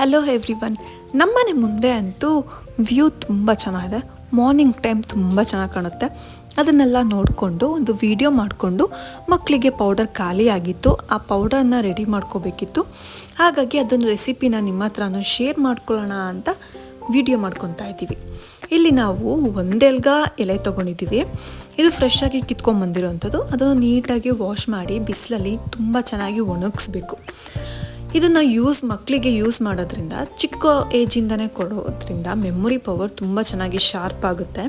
Hello every one ನಮ್ಮನೆ ಮುಂದೆ ಅಂತೂ ವ್ಯೂ ತುಂಬ ಚೆನ್ನಾಗಿದೆ. ಮಾರ್ನಿಂಗ್ ಟೈಮ್ ತುಂಬ ಚೆನ್ನಾಗಿ ಕಾಣುತ್ತೆ. ಅದನ್ನೆಲ್ಲ ನೋಡಿಕೊಂಡು, ಒಂದು ವಿಡಿಯೋ ಮಾಡಿಕೊಂಡು ಮಕ್ಕಳಿಗೆ ಪೌಡರ್ ಖಾಲಿ ಆಗಿತ್ತು. ಆ ಪೌಡರನ್ನ ರೆಡಿ ಮಾಡ್ಕೋಬೇಕಿತ್ತು. ಹಾಗಾಗಿ ಅದನ್ನ ರೆಸಿಪಿನ ನಿಮ್ಮ ಹತ್ರನೂ ಶೇರ್ ಮಾಡ್ಕೊಳ್ಳೋಣ ಅಂತ ವಿಡಿಯೋ ಮಾಡ್ಕೊತಾ ಇದ್ದೀವಿ. ಇಲ್ಲಿ ನಾವು ಒಂದೆಲ್ಗ ಎಲೆ ತೊಗೊಂಡಿದ್ದೀವಿ. ಇದು ಫ್ರೆಶ್ ಆಗಿ ಕಿತ್ಕೊಂಡ್ಬಂದಿರೋವಂಥದ್ದು ಅದನ್ನು ನೀಟಾಗಿ ವಾಶ್ ಮಾಡಿ, ಬಿಸಿಲಲ್ಲಿ ತುಂಬ ಚೆನ್ನಾಗಿ ಒಣಗಿಸ್ಬೇಕು. ಇದನ್ನು ಯೂಸ್ ಮಕ್ಕಳಿಗೆ ಯೂಸ್ ಮಾಡೋದ್ರಿಂದ, ಚಿಕ್ಕ ಏಜಿಂದನೇ ಕೊಡೋದ್ರಿಂದ ಮೆಮೊರಿ ಪವರ್ ತುಂಬ ಚೆನ್ನಾಗಿ ಶಾರ್ಪ್ ಆಗುತ್ತೆ.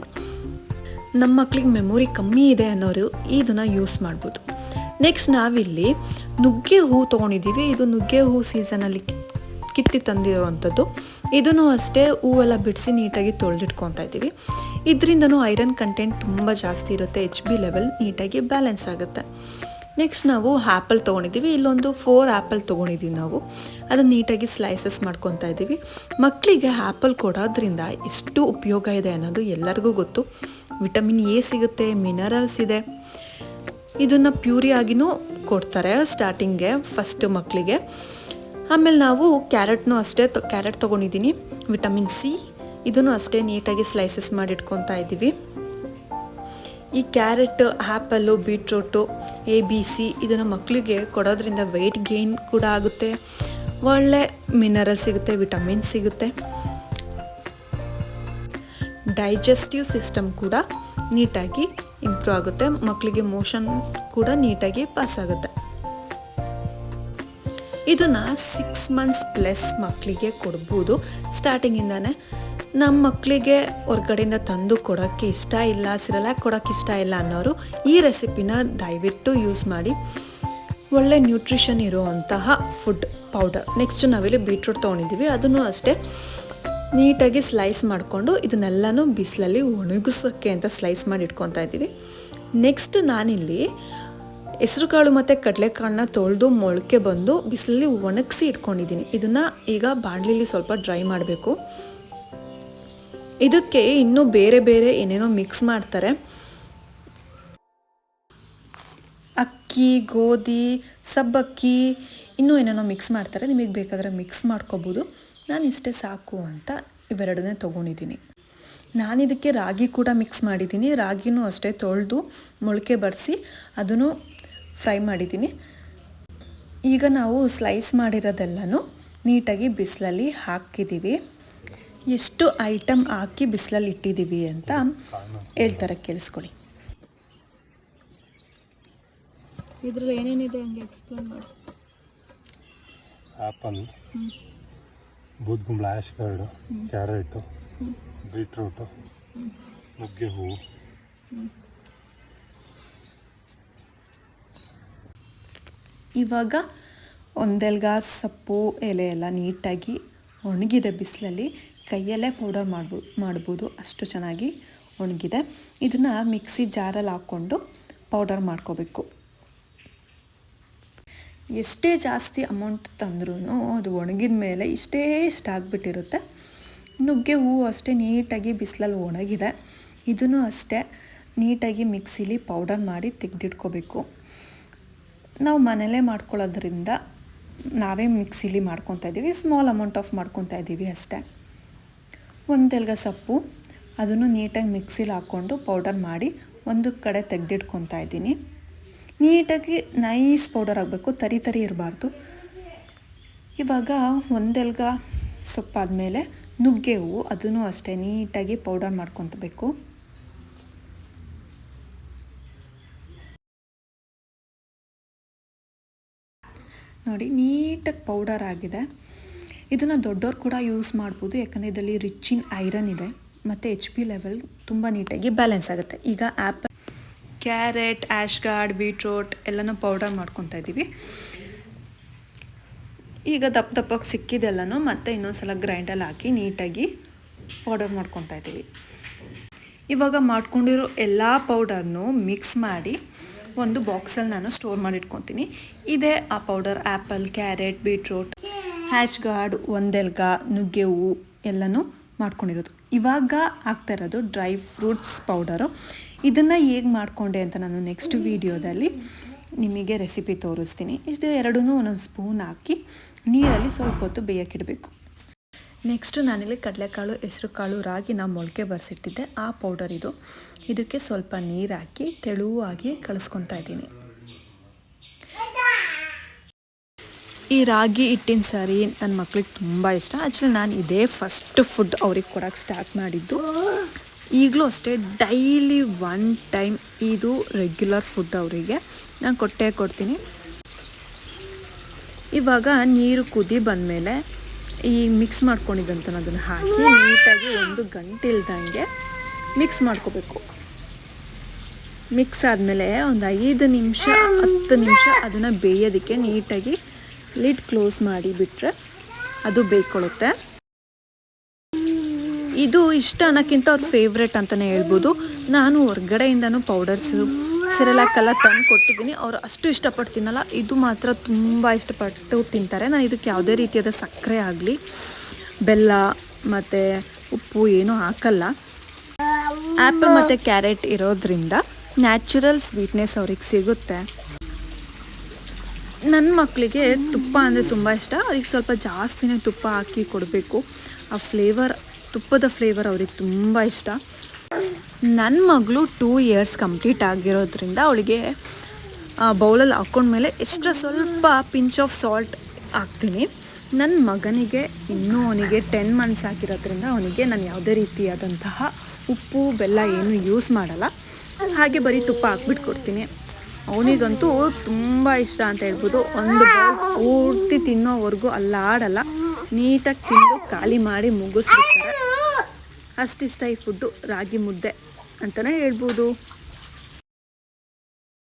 ನಮ್ಮ ಮಕ್ಕಳಿಗೆ ಮೆಮೊರಿ ಕಮ್ಮಿ ಇದೆ ಅನ್ನೋರು ಇದನ್ನು ಯೂಸ್ ಮಾಡ್ಬೋದು. ನೆಕ್ಸ್ಟ್ ನಾವಿಲ್ಲಿ ನುಗ್ಗೆ ಹೂ ತೊಗೊಂಡಿದ್ದೀವಿ ಇದು ನುಗ್ಗೆ ಹೂ ಸೀಸನಲ್ಲಿ ಕಿತ್ತಿ ತಂದಿರುವಂಥದ್ದು. ಇದನ್ನು ಅಷ್ಟೇ ಹೂವೆಲ್ಲ ಬಿಡಿಸಿ ನೀಟಾಗಿ ತೊಳೆದಿಟ್ಕೊತಾ ಇದ್ದೀವಿ. ಇದರಿಂದನೂ ಐರನ್ ಕಂಟೆಂಟ್ ತುಂಬ ಜಾಸ್ತಿ ಇರುತ್ತೆ. ಎಚ್ ಬಿ ಲೆವೆಲ್ ನೀಟಾಗಿ ಬ್ಯಾಲೆನ್ಸ್ ಆಗುತ್ತೆ. ನೆಕ್ಸ್ಟ್ ನಾವು ಆ್ಯಪಲ್ ತೊಗೊಂಡಿದ್ದೀವಿ. ಇಲ್ಲೊಂದು ಫೋರ್ ಆ್ಯಪಲ್ ತೊಗೊಂಡಿದ್ದೀವಿ ನಾವು. ಅದನ್ನು ನೀಟಾಗಿ ಸ್ಲೈಸಸ್ ಮಾಡ್ಕೊತಾ ಇದ್ದೀವಿ. ಮಕ್ಕಳಿಗೆ ಆ್ಯಪಲ್ ಕೊಡೋದ್ರಿಂದ ಎಷ್ಟು ಉಪಯೋಗ ಇದೆ ಅನ್ನೋದು ಎಲ್ಲರಿಗೂ ಗೊತ್ತು. ವಿಟಮಿನ್ ಎ ಸಿಗುತ್ತೆ ಮಿನರಲ್ಸ್ ಇದೆ. ಇದನ್ನು ಪ್ಯೂರಿಯಾಗಿನೂ ಕೊಡ್ತಾರೆ ಸ್ಟಾರ್ಟಿಂಗ್ಗೆ ಫಸ್ಟ್ ಮಕ್ಕಳಿಗೆ ಆಮೇಲೆ ನಾವು ಕ್ಯಾರೆಟ್ನೂ ಅಷ್ಟೇ ಕ್ಯಾರೆಟ್ ತೊಗೊಂಡಿದ್ದೀನಿ. ವಿಟಮಿನ್ ಸಿ ಇದನ್ನು ಅಷ್ಟೇ ನೀಟಾಗಿ ಸ್ಲೈಸಸ್ ಮಾಡಿ ಇಟ್ಕೊತಾ ಇದ್ದೀವಿ. ಈ carrot apple beetroot, A, B, C ಇದನ್ನು ಮಕ್ಕಳಿಗೆ ಕೊಡೋದ್ರಿಂದ ವೆಯ್ಟ್ ಗೇನ್ ಕೂಡ ಆಗುತ್ತೆ. ಒಳ್ಳೆ ಮಿನರಲ್ ಸಿಗುತ್ತೆ ವಿಟಮಿನ್ ಸಿಗುತ್ತೆ. ಡೈಜೆಸ್ಟಿವ್ ಸಿಸ್ಟಮ್ ಕೂಡ ನೀಟಾಗಿ ಇಂಪ್ರೂವ್ ಆಗುತ್ತೆ. ಮಕ್ಕಳಿಗೆ ಮೋಷನ್ ಕೂಡ ನೀಟಾಗಿ ಪಾಸ್ ಆಗುತ್ತೆ. ಇದನ್ನು ಸಿಕ್ಸ್ ಮಂತ್ಸ್ ಪ್ಲಸ್ ಮಕ್ಕಳಿಗೆ ಕೊಡ್ಬೋದು. ಸ್ಟಾರ್ಟಿಂಗಿಂದಾನೆ ನಮ್ಮ ಮಕ್ಕಳಿಗೆ ಹೊರ್ಗಡೆಯಿಂದ ತಂದು ಕೊಡೋಕ್ಕೆ ಇಷ್ಟ ಇಲ್ಲ ಸಿರಲ್ಯಾಕ್ ಕೊಡೋಕ್ಕೆ ಇಷ್ಟ ಇಲ್ಲ ಅನ್ನೋರು ಈ ರೆಸಿಪಿನ ದಯವಿಟ್ಟು ಯೂಸ್ ಮಾಡಿ. ಒಳ್ಳೆ ನ್ಯೂಟ್ರಿಷನ್ ಇರುವಂತಹ ಫುಡ್ ಪೌಡರ್ ನೆಕ್ಸ್ಟ್ ನಾವಿಲ್ಲಿ ಬೀಟ್ರೂಟ್ ತೊಗೊಂಡಿದ್ದೀವಿ. ಅದನ್ನು ಅಷ್ಟೇ ನೀಟಾಗಿ ಸ್ಲೈಸ್ ಮಾಡಿಕೊಂಡು ಇದನ್ನೆಲ್ಲನೂ ಬಿಸಿಲಲ್ಲಿ ಒಣಗಿಸೋಕ್ಕೆ ಅಂತ ಸ್ಲೈಸ್ ಮಾಡಿ ಇಟ್ಕೊತಾ ಇದ್ದೀವಿ. ನೆಕ್ಸ್ಟ್ ನಾನಿಲ್ಲಿ ಹೆಸರುಕಾಳು ಮತ್ತು ಕಡಲೆಕಾಳನ್ನ ತೊಳೆದು ಮೊಳಕೆ ಬಂದು ಬಿಸಿಲಲ್ಲಿ ಒಣಗಿಸಿ ಇಟ್ಕೊಂಡಿದ್ದೀನಿ. ಇದನ್ನು ಈಗ ಬಾಣಲಿಲಿ ಸ್ವಲ್ಪ ಡ್ರೈ ಮಾಡಬೇಕು. ಇದಕ್ಕೆ ಇನ್ನೂ ಬೇರೆ ಬೇರೆ ಏನೇನೋ ಮಿಕ್ಸ್ ಮಾಡ್ತಾರೆ. ಅಕ್ಕಿ, ಗೋಧಿ, ಸಬ್ಬಕ್ಕಿ ಇನ್ನೂ ಏನೇನೋ ಮಿಕ್ಸ್ ಮಾಡ್ತಾರೆ. ನಿಮಗೆ ಬೇಕಾದರೆ ಮಿಕ್ಸ್ ಮಾಡ್ಕೋಬೋದು. ನಾನು ಇಷ್ಟೇ ಸಾಕು ಅಂತ ಇವೆರಡನ್ನೇ ತೊಗೊಂಡಿದ್ದೀನಿ. ನಾನು ಇದಕ್ಕೆ ರಾಗಿ ಕೂಡ ಮಿಕ್ಸ್ ಮಾಡಿದ್ದೀನಿ. ರಾಗಿನೂ ಅಷ್ಟೇ ತೊಳೆದು ಮೊಳಕೆ ಬರೆಸಿ ಅದನ್ನು ಫ್ರೈ ಮಾಡಿದ್ದೀನಿ. ಈಗ ನಾವು ಸ್ಲೈಸ್ ಮಾಡಿರೋದೆಲ್ಲನೂ ನೀಟಾಗಿ ಬಿಸಿಲಲ್ಲಿ ಹಾಕಿದ್ದೀವಿ. ಎಷ್ಟು ಐಟಮ್ ಹಾಕಿ ಬಿಸಿಲಲ್ಲಿ ಇಟ್ಟಿದ್ದೀವಿ ಅಂತ ಹೇಳ್ತಾರೆ ಕೇಳಿಸ್ಕೊಳ್ಳಿ. ಇದ್ರಲ್ಲಿ ಏನೇನಿದೆ ಹಂಗೆ ಎಕ್ಸ್ಪ್ಲೇನ್ ಮಾಡಿ. ಆ್ಯಪಲ್ ಬೂದ್ಗುಂಬಳ ಆ್ಯಶ್ ಕಾರ್ಡು ಕ್ಯಾರೆಟು ಬೀಟ್ರೂಟು ನುಗ್ಗೆ ಹೂವು ಇವಾಗ ಒಂದೆಲ್ಗ ಸೊಪ್ಪು ಎಲೆ ಎಲ್ಲ ನೀಟಾಗಿ ಒಣಗಿದೆ ಬಿಸಿಲಲ್ಲಿ. ಕೈಯಲ್ಲೇ ಪೌಡರ್ ಮಾಡ್ಬೋ, ಮಾಡ್ಬೋದು. ಅಷ್ಟು ಚೆನ್ನಾಗಿ ಒಣಗಿದೆ. ಇದನ್ನು ಮಿಕ್ಸಿ ಜಾರಲ್ಲಿ ಹಾಕ್ಕೊಂಡು ಪೌಡರ್ ಮಾಡ್ಕೋಬೇಕು. ಎಷ್ಟೇ ಜಾಸ್ತಿ ಅಮೌಂಟ್ ತಂದ್ರೂ ಅದು ಒಣಗಿದ ಮೇಲೆ ಇಷ್ಟೇ ಇಷ್ಟ ಆಗಿಬಿಟ್ಟಿರುತ್ತೆ. ನುಗ್ಗೆ ಹೂವು ಅಷ್ಟೇ ನೀಟಾಗಿ ಬಿಸಿಲಲ್ಲಿ ಒಣಗಿದೆ. ಇದನ್ನು ಅಷ್ಟೇ ನೀಟಾಗಿ ಮಿಕ್ಸಿಲಿ ಪೌಡರ್ ಮಾಡಿ ತೆಗೆದಿಟ್ಕೋಬೇಕು. ನಾವು ಮನೇಲೇ ಮಾಡ್ಕೊಳ್ಳೋದ್ರಿಂದ ನಾವೇ ಮಿಕ್ಸಿಲಿ ಮಾಡ್ಕೊತಾ ಇದ್ದೀವಿ. ಸ್ಮಾಲ್ ಅಮೌಂಟ್ ಆಫ್ ಮಾಡ್ಕೊತಾ ಇದ್ದೀವಿ ಅಷ್ಟೇ. ಒಂದೆಲ್ಗ ಸೊಪ್ಪು, ಅದನ್ನು ನೀಟಾಗಿ ಮಿಕ್ಸಿಲಿ ಹಾಕ್ಕೊಂಡು ಪೌಡರ್ ಮಾಡಿ ಒಂದು ಕಡೆ ತೆಗೆದಿಟ್ಕೊತಾ ಇದ್ದೀನಿ. ನೀಟಾಗಿ ನೈಸ್ ಪೌಡರ್ ಆಗಬೇಕು, ತರಿ ತರಿ ಇರಬಾರ್ದು. ಇವಾಗ ಒಂದೆಲ್ಗ ಸೊಪ್ಪಾದಮೇಲೆ ನುಗ್ಗೆ ಹೂವು, ಅದನ್ನು ಅಷ್ಟೇ ನೀಟಾಗಿ ಪೌಡರ್ ಮಾಡ್ಕೊತಬೇಕು ನೋಡಿ, ನೀಟಾಗಿ ಪೌಡರ್ ಆಗಿದೆ. ಇದನ್ನು ದೊಡ್ಡವ್ರು ಕೂಡ ಯೂಸ್ ಮಾಡ್ಬೋದು. ಯಾಕಂದರೆ ಇದರಲ್ಲಿ ರಿಚ್ ಇನ್ ಐರನ್ ಇದೆ. ಮತ್ತು ಎಚ್ ಪಿ ಲೆವೆಲ್ ತುಂಬ ನೀಟಾಗಿ ಬ್ಯಾಲೆನ್ಸ್ ಆಗುತ್ತೆ. ಈಗ apple carrot ash gourd beetroot ಎಲ್ಲನೂ ಪೌಡರ್ ಮಾಡ್ಕೊತಾ ಇದ್ದೀವಿ. ಈಗ ದಪ್ಪ ದಪ್ಪಕ್ಕೆ ಸಿಕ್ಕಿದೆಲ್ಲನೂ ಮತ್ತೆ ಇನ್ನೊಂದ್ಸಲ ಗ್ರೈಂಡಲ್ಲಿ ಹಾಕಿ ನೀಟಾಗಿ ಪೌಡರ್ ಮಾಡ್ಕೊತಾ ಇದ್ದೀವಿ. ಇವಾಗ ಮಾಡ್ಕೊಂಡಿರೋ ಎಲ್ಲ ಪೌಡರ್ನು ಮಿಕ್ಸ್ ಮಾಡಿ ಒಂದು ಬಾಕ್ಸಲ್ಲಿ ನಾನು ಸ್ಟೋರ್ ಮಾಡಿ ಇಟ್ಕೊತೀನಿ ಇದೇ ಆ powder apple carrot beetroot ash gourd ಒಂದೆಲ್ಗ ನುಗ್ಗೆ ಹೂವು ಎಲ್ಲನೂ ಮಾಡ್ಕೊಂಡಿರೋದು. ಇವಾಗ ಆಗ್ತಾ ಇರೋದು ಡ್ರೈ ಫ್ರೂಟ್ಸ್ ಪೌಡರು. ಇದನ್ನು ಹೇಗೆ ಮಾಡಿಕೊಂಡೆ ಅಂತ ನಾನು ನೆಕ್ಸ್ಟ್ ವೀಡಿಯೋದಲ್ಲಿ ನಿಮಗೆ ರೆಸಿಪಿ ತೋರಿಸ್ತೀನಿ. ಇದು ಎರಡೂ ಒಂದೊಂದು ಸ್ಪೂನ್ ಹಾಕಿ ನೀರಲ್ಲಿ ಸ್ವಲ್ಪ ಹೊತ್ತು ಬೇಯಕ್ಕಿಡಬೇಕು ನೆಕ್ಸ್ಟು ನಾನಿಲ್ಲಿ ಕಡಲೆಕಾಳು, ಹೆಸರುಕಾಳು ನಾ ಮೊಳಕೆ ಬರ್ಸಿಟ್ಟಿದ್ದೆ. ಆ ಪೌಡರ್ ಇದು ಇದಕ್ಕೆ ಸ್ವಲ್ಪ ನೀರು ಹಾಕಿ ತೆಳುವಾಗಿ ಕಳಿಸ್ಕೊತಾ ಇದ್ದೀನಿ. ಈ ರಾಗಿ ಹಿಟ್ಟಿನ ಸಾರಿ ನನ್ನ ಮಕ್ಳಿಗೆ ತುಂಬ ಇಷ್ಟ. ಆ್ಯಕ್ಚುಲಿ ನಾನು ಇದೇ ಫಸ್ಟ್ ಫುಡ್ ಅವ್ರಿಗೆ ಕೊಡೋಕ್ಕೆ ಸ್ಟಾರ್ಟ್ ಮಾಡಿದ್ದು. ಈಗಲೂ ಅಷ್ಟೇ ಡೈಲಿ ಒನ್ ಟೈಮ್ ಇದು ರೆಗ್ಯುಲರ್ ಫುಡ್ ಅವರಿಗೆ. ನಾನು ಕೊಟ್ಟೇ ಕೊಡ್ತೀನಿ. ಇವಾಗ ನೀರು ಕುದಿ ಬಂದಮೇಲೆ ಈ ಮಿಕ್ಸ್ ಮಾಡ್ಕೊಂಡಿದ್ದಂತ ಅದನ್ನು ಹಾಕಿ ನೀಟಾಗಿ ಒಂದು ಗಂಟೆ ಇಲ್ದಂಗೆ ಮಿಕ್ಸ್ ಮಾಡ್ಕೋಬೇಕು. ಮಿಕ್ಸ್ ಆದಮೇಲೆ ಒಂದು ಐದು ನಿಮಿಷ, ಹತ್ತು ನಿಮಿಷ ಅದನ್ನು ಬೇಯೋದಕ್ಕೆ ನೀಟಾಗಿ ಲಿಡ್ ಕ್ಲೋಸ್ ಮಾಡಿ ಬಿಟ್ಟರೆ ಅದು ಬೇಯ್ಕೊಳ್ಳುತ್ತೆ ಇದು ಇಷ್ಟ ಅನ್ನೋಕ್ಕಿಂತ ಅವ್ರ ಫೇವ್ರೆಟ್ ಅಂತಲೇ ಹೇಳ್ಬೋದು. ನಾನು ಹೊರ್ಗಡೆಯಿಂದನೂ ಪೌಡರ್ಸ್ ಸಿರಲಾಕೆಲ್ಲ ತಂದು ಕೊಟ್ಟಿದ್ದೀನಿ. ಅವರು ಅಷ್ಟು ಇಷ್ಟಪಟ್ಟು ತಿನ್ನಲ್ಲ ಇದು ಮಾತ್ರ ತುಂಬ ಇಷ್ಟಪಟ್ಟು ತಿಂತಾರೆ. ನಾನು ಇದಕ್ಕೆ ಯಾವುದೇ ರೀತಿಯಾದ ಸಕ್ಕರೆ ಆಗಲಿ, ಬೆಲ್ಲ ಮತ್ತು ಉಪ್ಪು ಏನೂ ಹಾಕಲ್ಲ. ಆ್ಯಪಲ್ ಮತ್ತು ಕ್ಯಾರೆಟ್ ಇರೋದ್ರಿಂದ ನ್ಯಾಚುರಲ್ ಸ್ವೀಟ್ನೆಸ್ ಅವ್ರಿಗೆ ಸಿಗುತ್ತೆ. ನನ್ನ ಮಕ್ಕಳಿಗೆ ತುಪ್ಪ ಅಂದರೆ ತುಂಬ ಇಷ್ಟ. ಅವ್ರಿಗೆ ಸ್ವಲ್ಪ ಜಾಸ್ತಿನೇ ತುಪ್ಪ ಹಾಕಿ ಕೊಡಬೇಕು. ಆ ಫ್ಲೇವರ್, ತುಪ್ಪದ ಫ್ಲೇವರ್ ಅವ್ರಿಗೆ ತುಂಬ ಇಷ್ಟ. ನನ್ನ ಮಗಳು ಟೂ ಇಯರ್ಸ್ ಕಂಪ್ಲೀಟ್ ಆಗಿರೋದ್ರಿಂದ ಅವಳಿಗೆ ಬೌಲಲ್ಲಿ ಹಾಕ್ಕೊಂಡ್ಮೇಲೆ ಎಕ್ಸ್ಟ್ರಾ ಸ್ವಲ್ಪ ಪಿಂಚ್ ಆಫ್ ಸಾಲ್ಟ್ ಹಾಕ್ತೀನಿ. ನನ್ನ ಮಗನಿಗೆ ಇನ್ನೂ ಅವನಿಗೆ ಟೆನ್ ಮಂತ್ಸ್ ಆಗಿರೋದ್ರಿಂದ ಅವನಿಗೆ ನಾನು ಯಾವುದೇ ರೀತಿಯಾದಂತಹ ಉಪ್ಪು, ಬೆಲ್ಲ ಏನು ಯೂಸ್ ಮಾಡಲ್ಲ. ಹಾಗೆ ಬರೀ ತುಪ್ಪ ಹಾಕ್ಬಿಟ್ಟು ಕೊಡ್ತೀನಿ ಅವನಿಗಂತೂ ತುಂಬ ಇಷ್ಟ ಅಂತ ಹೇಳ್ಬೋದು. ಒಂದು ಬೌಲ್ ಪೂರ್ತಿ ತಿನ್ನೋವರೆಗೂ ಅಲ್ಲಾಡಲ್ಲ ನೀಟಾಗಿ ತಿಂದು ಖಾಲಿ ಮಾಡಿ ಮುಗಿಸ್ಬಿಡ್ತಾರೆ. ಅಷ್ಟಿಷ್ಟ ಈ ಫುಡ್ಡು ರಾಗಿ ಮುದ್ದೆ ಅಂತಲೇ ಹೇಳ್ಬೋದು.